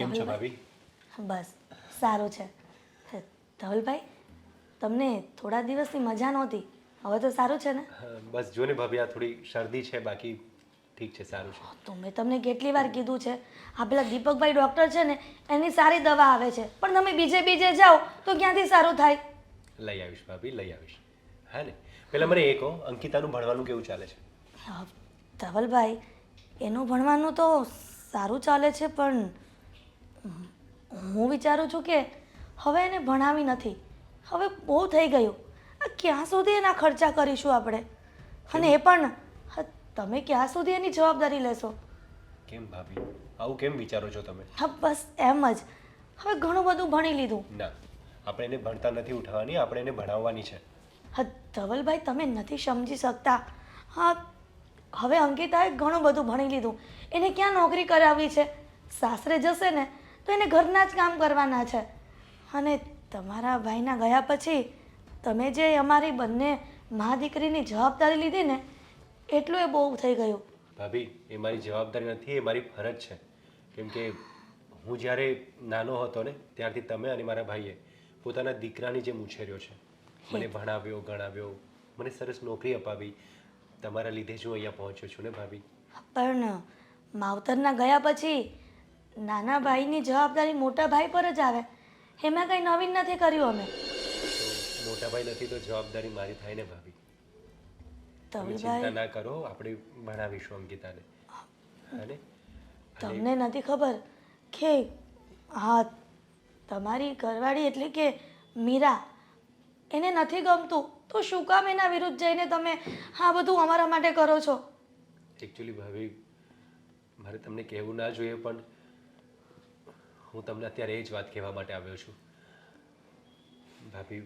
કેમ છો ભાભી? બસ સારું છે. ધવલભાઈ તમને થોડા દિવસની મજા નહોતી. હવે તો સારું છે ને? બસ જો ને ભાભી આ થોડી શરદી છે બાકી ઠીક છે સારું છે. તો મેં તમને કેટલી વાર કીધું છે. આ પેલા દીપકભાઈ ડૉક્ટર છે ને એની સારી દવા આવે છે. પણ તમે બીજે બીજે જાઓ તો ક્યાંથી સારું થાય? લઈ આવીશ ભાભી લઈ આવીશ. હા ને? પેલા મને એ કહો અંકિતાનું ભણવાનું કેવું ચાલે છે? ધવલભાઈ એનું ભણવાનું તો સારું ચાલે છે પણ હું વિચારું છું કે હવે એને ભણાવી નથી. હવે બહુ થઈ ગયું. આ ક્યાં સુધી એના ખર્ચા કરીશું આપણે? અને એ પણ તમે ક્યાં સુધી એની જવાબદારી લેશો? કેમ ભાભી? આવું કેમ વિચારો છો તમે? હા બસ એમ જ. હવે ઘણું બધું ભણી લીધું. ના આપણે એને ભણતા નથી ઉઠાવવાની આપણે એને ભણાવવાની છે. હા ધવલભાઈ તમે નથી સમજી શકતા. હા હવે અંકિતાએ ઘણું બધું ભણી લીધું. એને ક્યાં નોકરી કરાવવી છે? સાસરે જશે ને તો એને ઘરના જ કામ કરવાના છે. અને તમારા ભાઈના ગયા પછી તમે જે અમારી બંને મા દીકરીની જવાબદારી લીધી ને એટલું એ બહુ થઈ ગયું. ભાભી એ મારી જવાબદારી નથી એ મારી ફરજ છે. કેમ કે હું જ્યારે નાનો હતો ને ત્યારથી તમે અને મારા ભાઈએ પોતાના દીકરાની જેમ ઉછેર્યો છે. મને ભણાવ્યો ગણાવ્યો મને સરસ નોકરી અપાવી. તમારા લીધે જ હું અહીંયા પહોંચ્યો છું ને ભાભી? પણ માવતરના ગયા પછી નાના ભાઈની જવાબદારી મોટા ભાઈ પર જ આવે. એમાં કંઈ નવીન નથી કર્યું અમે. મોટા ભાઈ નથી તો જવાબદારી મારી થાય ને ભાભી? તમે ચિંતા ના કરો આપણે ભણાવીશું અંકિતાને. અને તમને નથી ખબર કે હા તમારી ઘરવાળી એટલે કે મીરા એને નથી ગમતું. તો શું કામ એના વિરુદ્ધ જઈને તમે આ બધું અમારા માટે કરો છો? એકચ્યુઅલી ભાભી મારે તમને કહેવું ના જોઈએ પણ હું તમને અત્યારે એ જ વાત કહેવા માટે આવ્યો છું. ભાભી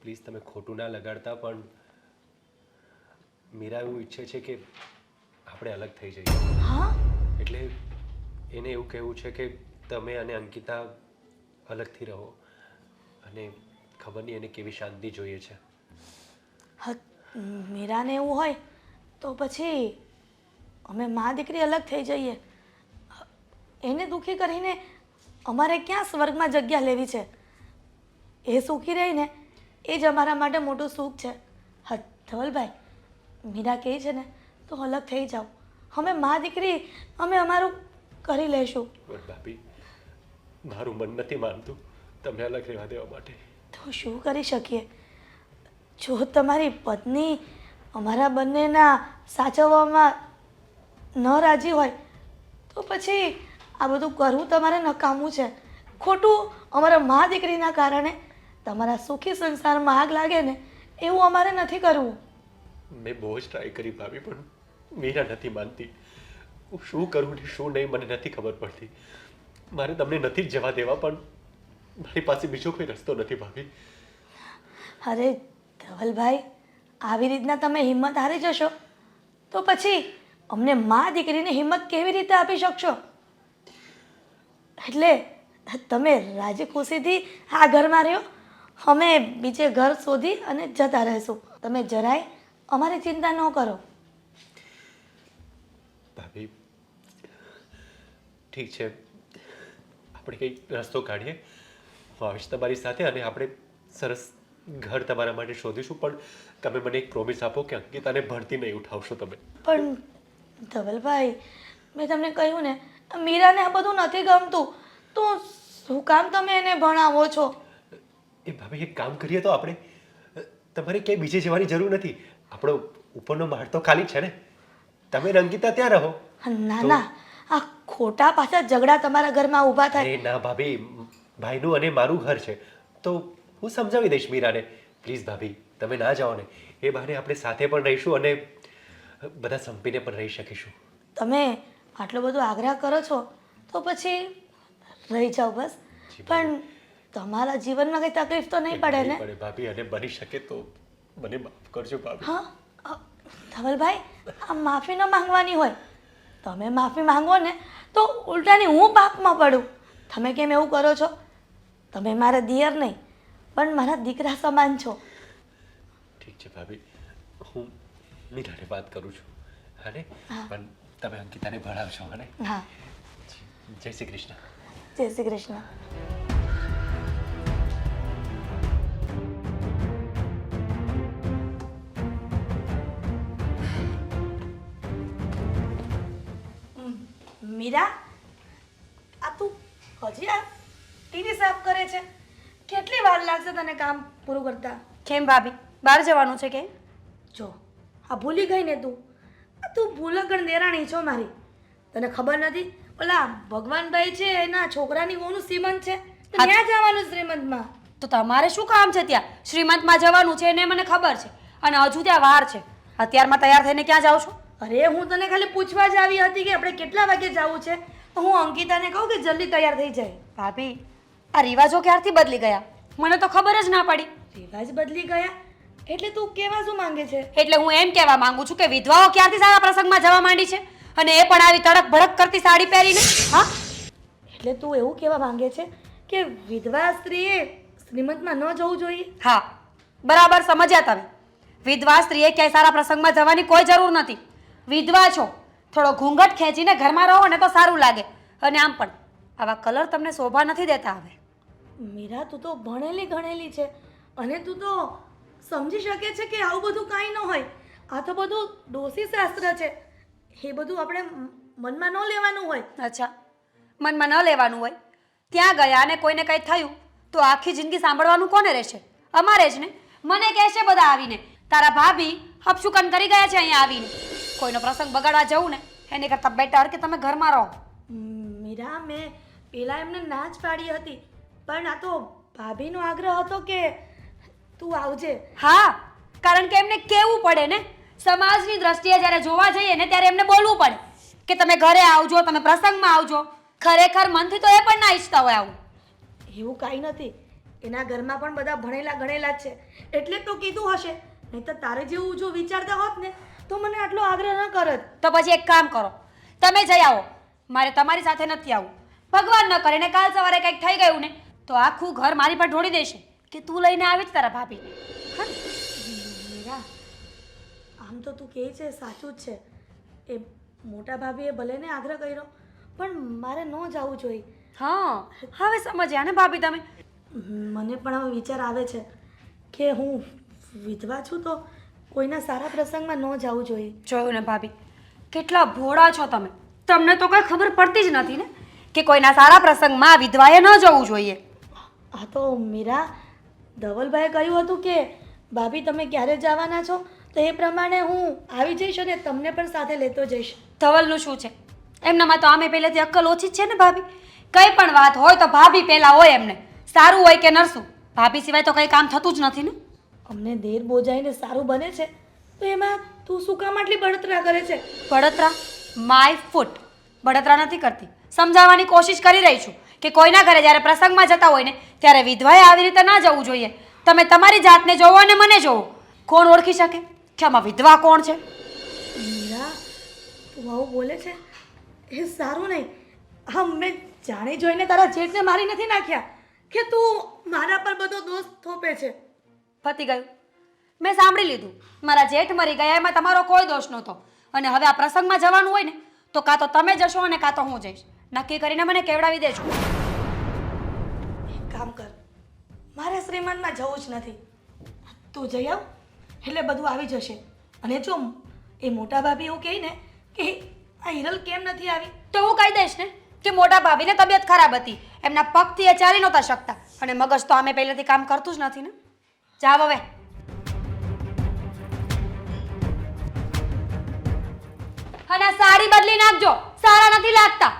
પ્લીઝ તમે ખોટું ના લગાડતા પણ મીરા એવું ઈચ્છે છે કે આપણે અલગ થઈ જઈએ. હા? એટલે એને એવું કહેવું છે કે તમે અને અંકિતા અલગથી રહો અને ખબર નહીં એને કેવી શાંતિ જોઈએ છે. હા મીરાને એવું હોય તો પછી અમે મા દીકરી અલગ થઈ જઈએ. એને દુઃખી કરીને અમારે ક્યાં સ્વર્ગમાં જગ્યા લેવી છે? એ સુખી રહીને એ જ અમારા માટે મોટું સુખ છે. હા ધવલભાઈ મીરા કહે છે ને તો અલગ થઈ જાઓ. અમે મા દીકરી અમે અમારું કરી લઈશું ભાભી મારું મન નથી માનતું તમને અલગ રહેવા દેવા માટે. તો શું કરી શકીએ? જો તમારી પત્ની અમારા બંનેના સાચવવામાં ન રાજી હોય તો પછી આ બધું કરવું તમારે નકામું છે. ખોટું અમારા મા દીકરીના કારણે તમારા સુખી સંસારમાં આગ લાગે ને એવું અમારે નથી કરવું. મેં બહુ જ ટ્રાય કરી ભાભી પણ મીરા નથી માનતી. હું શું કરું ને શું નહીં મને નથી ખબર પડતી. મારે તમને નથી જવા દેવા પણ મારી પાસે બીજો કોઈ રસ્તો નથી ભાભી. અરે ધવલભાઈ આવી રીતના તમે હિંમત હારી જશો. તો પછી અમને મા દીકરીને હિંમત કેવી રીતે આપી શકશો? એટલે તમે રાજી ખુશીથી આ ઘરમાં રહ્યો અમે બીજે ઘર શોધી અને જતા રહીશું. તમે જરાય અમારી ચિંતા ન કરો. ભાભી ઠીક છે. આપણે કંઈક રસ્તો કાઢીએ. હું આવીશ તમારી સાથે અને આપણે સરસ ઘર તમારા માટે શોધીશું પણ તમે મને એક પ્રોમિસ આપો કે અંકિતાને ભણતી નહીં ઉઠાવશો તમે. પણ ધવલભાઈ મેં તમને કહ્યું ને મીરાને આ બધું નથી ગમતું. તો શું કામ તમે એને ભણાવો છો? એ ભાભી એક કામ કરીએ તો આપણે. તમારે ક્યાંય બીજે જવાની જરૂર નથી. આપણો ઉપરનો માળ તો ખાલી છે ને. તમે રંગીતા ત્યાં રહો. ના ના. આ ખોટા પાછા ઝઘડા તમારા ઘરમાં ઊભા થાય. અરે ના ભાભી. ભાઈનું અને મારું ઘર છે. તો હું સમજાવી દઈશ મીરાને. પ્લીઝ ભાભી તમે ના જાઓ ને. એ બહાને આપણે સાથે પણ રહીશું અને બધા સંપીને પણ રહી શકીશું. તમે આટલો બધો આગ્રહ કરો છો તો પછી રહી જાઓ બસ. પણ તમારા જીવનમાં કંઈ તકલીફ તો નહીં પડે ને? પડે ભાભી અને બની શકે તો મને માફ કરજો ભાભી. હા ધવલભાઈ આ માફી ન માંગવાની હોય. તમે માફી માંગો ને તો ઉલટાની હું પાપમાં પડું. તમે કેમ એવું કરો છો? તમે મારા દિયર નહીં પણ મારા દીકરા સમાન છો. ઠીક છે ભાભી. હું મીઠાને વાત કરું છું હા. પણ તમે અંકિતાને ભણાવશો મને હા. જય શ્રી કૃષ્ણ. જય શ્રી કૃષ્ણ. મીરા આ તું હજી આ ટીવી સાફ કરે છે? કેટલી વાર લાગશે તને કામ પૂરું કરતા? કેમ ભાભી? બહાર જવાનું છે કે? જો આ ભૂલી ગઈ ને તું. આ તું ભૂલકણ દેરાણી છો મારી. તને ખબર નથી? ઓલા ભગવાનભાઈ છે એના છોકરાની વહુનું શ્રીમંત છે. તો. ત્યાં જવાનું શ્રીમંતમાં? તો તમારે શું કામ છે ત્યાં? શ્રીમંતમાં જવાનું છે એને મને ખબર છે. અને હજુ ત્યાં વાર છે. અત્યારમાં તૈયાર થઈને ક્યાં જાઓ છો? અરે હું તને ખાલી પૂછવા જ આવી હતી કે આપણે કેટલા વાગે જવું છે? તો હું અંકિતાને કહું કે જલ્દી તૈયાર થઈ જાય. ભાભી આ રિવાજો ક્યારથી બદલી ગયા? મને તો ખબર જ ના પડી. રિવાજ બદલી ગયા? એટલે તું કેવા શું માંગે છે? એટલે હું એમ કહેવા માંગુ છું કે વિધવાઓ ક્યારથી સારા પ્રસંગમાં જવા માંડી છે? અને એ પણ આવી તડક ભડક કરતી સાડી પહેરીને હા? એટલે તું એવું કહેવા માંગે છે કે વિધવા સ્ત્રીએ શ્રીમંતમાં ન જવું જોઈએ? હા બરાબર સમજ્યા તમે. વિધવા સ્ત્રીએ ક્યાંય સારા પ્રસંગમાં જવાની કોઈ જરૂર નથી. વિધવા છો થોડો ઘૂંઘટ ખેંચીને ઘરમાં રહો ને તો સારું લાગે. અને આમ પણ આવા કલર તમને શોભા નથી દેતા હવે. મીરા તું તો ભણેલી ગણેલી છે અને તું તો સમજી શકે છે કે આવું બધું કાંઈ ન હોય. આ તો બધું ડોસી શાસ્ત્ર છે. એ બધું આપણે મનમાં ન લેવાનું હોય. અચ્છા. મનમાં ન લેવાનું હોય. ત્યાં ગયા અને કોઈને કંઈ થયું તો આખી જિંદગી સાંભળવાનું કોને રહેશે? અમારે જ ને. મને કહેશે બધા આવીને તારા ભાભી હપશુકન કરી ગયા છે અહીંયા આવીને. કોઈનો પ્રસંગ બગાડવા જવું ને એની કરતાં બેટર કે તમે ઘરમાં રહો. મીરા મેં પેલા એમને ના જ પાડી હતી. પણ આ તો ભાભીનો આગ્રહ હતો કે તું આવજે. હા કારણ કે એમને કેવું પડે ને? સમાજની દ્રષ્ટિએ જ્યારે જોવા જઈએ ને ત્યારે એમને બોલવું પડે કે તમે ઘરે આવજો તમે પ્રસંગમાં આવજો. ખરેખર મનથી તો એ પણ ના ઈચ્છતા હોય આવું. એવું કાંઈ નથી. એના ઘરમાં પણ બધા ભણેલા ગણેલા જ છે. એટલે જ તો કીધું હશે. નહીં તો તારે જેવું જો વિચારતા હોત ને તો મને આટલો આગ્રહ ન કરત. તો પછી એક કામ કરો. તમે જઈ આવો. મારે તમારી સાથે નથી આવવું ભગવાન ન કરે ને કાલ સવારે કંઈક થઈ ગયું ને તો આખું ઘર મારી પર ઢોળી દેશે કે તું લઈને આવી જ તારા ભાભી. હા. આમ તો તું કહે છે સાચું જ છે. એ મોટા ભાભીએ ભલે ને આગ્રહ કર્યો પણ મારે ન જવું જોઈએ. હા હવે સમજ્યા ને ભાભી તમે? મને પણ હવે વિચાર આવે છે કે હું વિધવા છું તો કોઈના સારા પ્રસંગમાં ન જવું જોઈએ. જોયું ને ભાભી કેટલા ભોળા છો તમે. તમને તો કઈ ખબર પડતી જ નથી ને કે કોઈના સારા પ્રસંગમાં વિધવાએ ન જવું જોઈએ. આ તો મીરા ધવલભાઈએ કહ્યું હતું કે ભાભી તમે ક્યારે જવાના છો? તો એ પ્રમાણે હું આવી જઈશ અને તમને પણ સાથે લેતો જઈશ. ધવલનું શું છે? એમનામાં તો આમે પહેલેથી અક્કલ ઓછી જ છે ને ભાભી? કંઈ પણ વાત હોય તો ભાભી પહેલાં હોય એમને. સારું હોય કે નરસું? ભાભી સિવાય તો કંઈ કામ થતું જ નથી ને. અમને દેર બોજાઈને સારું બને છે તો એમાં તું શું કામ આટલી બળતરા કરે છે? બળતરા? My foot. બળતરા નથી કરતી. સમજાવવાની કોશિશ કરી રહી છું કે કોઈના ઘરે જ્યારે પ્રસંગમાં જતા હોય ને ત્યારે વિધવાએ આવી રીતે ના જવું જોઈએ. તમે તમારી જાતને જોવો અને મને જોવો. કોણ ઓળખી શકે? કે આમાં વિધવા કોણ છે? મીરા તું આવું બોલે છે? એ સારું નહીં. હા મેં જાણી જોઈને તારા જેઠને મારી નથી નાખ્યા કે તું મારા પર બધો દોષ થોપે છે. પતી ગયું. મેં સાંભળી લીધું. મારા જેઠ મરી ગયા એમાં તમારો કોઈ દોષ નહોતો. અને હવે આ પ્રસંગમાં જવાનું હોય ને તો કાં તો તમે જશો અને કાં તો હું જઈશ. નક્કી કરીને મને કેવડાવી દેજો. એક કામ કર. મારે શ્રીમંતમાં જવું જ નથી. તું જઈ આવ. એટલે બધું આવી જશે. અને જો એ મોટા ભાભી એવું કહે ને કે આ હિરલ કેમ નથી આવી? તો હું કહી દઈશ ને કે મોટા ભાભીને તબિયત ખરાબ હતી. એમના પગથી એ ચાલી નહોતા શકતા. અને મગજ તો અમે પહેલેથી કામ કરતું જ નથી ને. જાવ હવે. અને સાડી બદલી નાખજો. સારા નથી લાગતા.